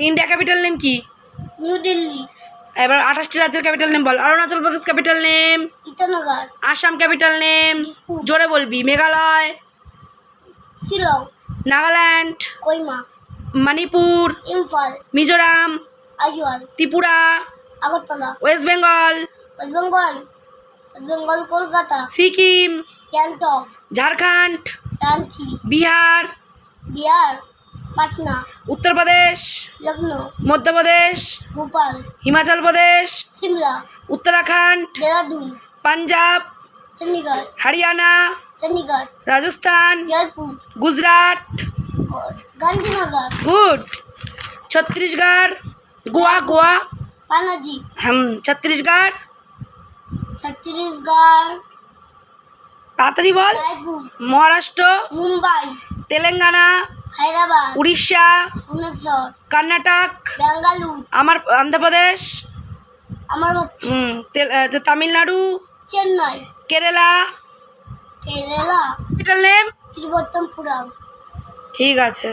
India capital name কি? নিউ দিল্লি। এবার আঠাশটি রাজ্যের ক্যাপিটাল নেম বল। Arunachal Pradesh capital name. Itanagar. Assam capital name. জোরে বলবি। Meghalaya. Shillong. Nagaland. Kohima. Manipur. Imphal. Mizoram. Aizawl Tripura. Agartala. West Bengal. West Bengal West Bengal Kolkata. Sikkim. Gangtok. Jharkhand. Ranchi. Bihar. Bihar. Patna Uttar Pradesh Lucknow Madhya Pradesh Bhopal Himachal Pradesh Shimla Uttarakhand Dehradun Punjab Chandigarh Haryana Chandigarh Rajasthan Jaipur Gujarat Gandhinagar good Chhattisgarh Goa Goa Panaji হুম ছত্তিশগড় ছত্তিশগড় তাড়াতাড়ি বল মহারাষ্ট্র মুম্বাই তেলেঙ্গানা হায়দ্রাবাদ উড়িষ্যা কর্ণাটক বেঙ্গালুর আমার অন্ধ্রপ্রদেশ আমার হুম তেল- Tamil Nadu Chennai Kerala. Kerala name ঠিক আছে।